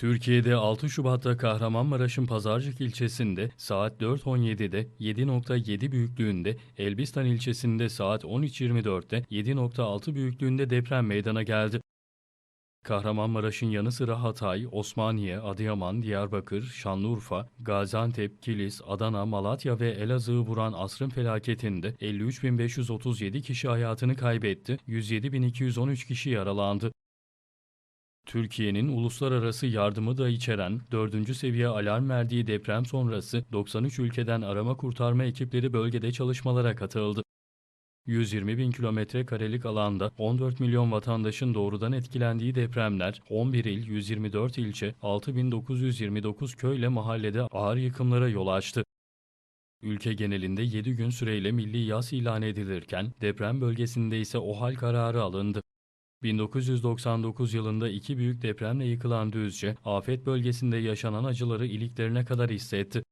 Türkiye'de 6 Şubat'ta Kahramanmaraş'ın Pazarcık ilçesinde saat 4.17'de 7.7 büyüklüğünde, Elbistan ilçesinde saat 13.24'te 7.6 büyüklüğünde deprem meydana geldi. Kahramanmaraş'ın yanı sıra Hatay, Osmaniye, Adıyaman, Diyarbakır, Şanlıurfa, Gaziantep, Kilis, Adana, Malatya ve Elazığ'ı vuran asrın felaketinde 53.537 kişi hayatını kaybetti, 107.213 kişi yaralandı. Türkiye'nin uluslararası yardımı da içeren 4. seviye alarm verdiği deprem sonrası 93 ülkeden arama kurtarma ekipleri bölgede çalışmalara katıldı. 120 bin kilometre karelik alanda 14 milyon vatandaşın doğrudan etkilendiği depremler 11 il, 124 ilçe, 6929 köyle mahallede ağır yıkımlara yol açtı. Ülke genelinde 7 gün süreyle milli yas ilan edilirken deprem bölgesinde ise OHAL kararı alındı. 1999 yılında iki büyük depremle yıkılan Düzce, afet bölgesinde yaşanan acıları iliklerine kadar hissetti.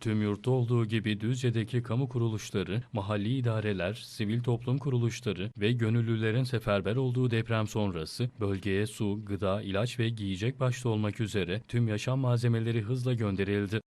Tüm yurtta olduğu gibi Düzce'deki kamu kuruluşları, mahalli idareler, sivil toplum kuruluşları ve gönüllülerin seferber olduğu deprem sonrası bölgeye su, gıda, ilaç ve giyecek başta olmak üzere tüm yaşam malzemeleri hızla gönderildi.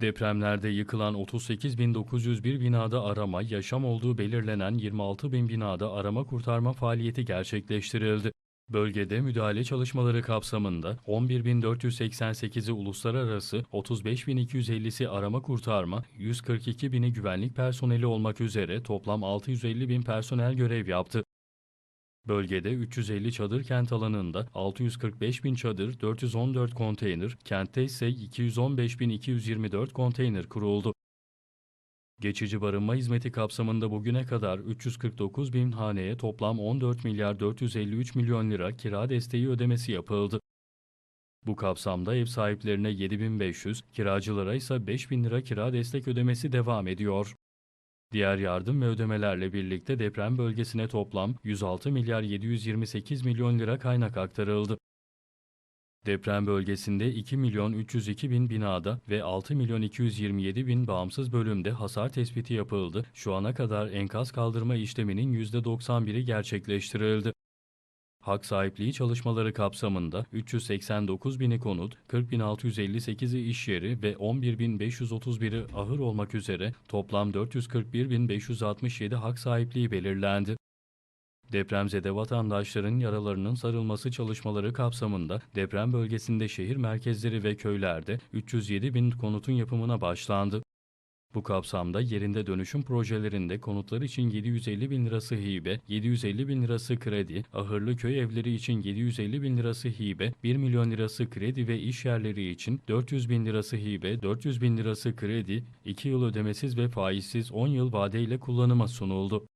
Depremlerde yıkılan 38.901 binada arama, yaşam olduğu belirlenen 26.000 binada arama kurtarma faaliyeti gerçekleştirildi. Bölgede müdahale çalışmaları kapsamında 11.488'i uluslararası, 35.250'si arama kurtarma, 142.000'i güvenlik personeli olmak üzere toplam 650.000 personel görev yaptı. Bölgede 350 çadır kent alanında 645 bin çadır, 414 konteyner, kentte ise 215.224 konteyner kuruldu. Geçici barınma hizmeti kapsamında bugüne kadar 349 bin haneye toplam 14 milyar 453 milyon lira kira desteği ödemesi yapıldı. Bu kapsamda ev sahiplerine 7500, kiracılara ise 5000 lira kira destek ödemesi devam ediyor. Diğer yardım ve ödemelerle birlikte deprem bölgesine toplam 106 milyar 728 milyon lira kaynak aktarıldı. Deprem bölgesinde 2 milyon 302 bin binada ve 6 milyon 227 bin bağımsız bölümde hasar tespiti yapıldı. Şu ana kadar enkaz kaldırma işleminin %91'i gerçekleştirildi. Hak sahipliği çalışmaları kapsamında 389 bini konut, 40.658'i iş yeri ve 11.531'i ahır olmak üzere toplam 441.567 hak sahipliği belirlendi. Depremzede vatandaşların yaralarının sarılması çalışmaları kapsamında deprem bölgesinde şehir merkezleri ve köylerde 307 bin konutun yapımına başlandı. Bu kapsamda yerinde dönüşüm projelerinde konutlar için 750 bin lirası hibe, 750 bin lirası kredi, ahırlı köy evleri için 750 bin lirası hibe, 1 milyon lirası kredi ve iş yerleri için 400 bin lirası hibe, 400 bin lirası kredi, 2 yıl ödemesiz ve faizsiz 10 yıl vadeyle kullanıma sunuldu.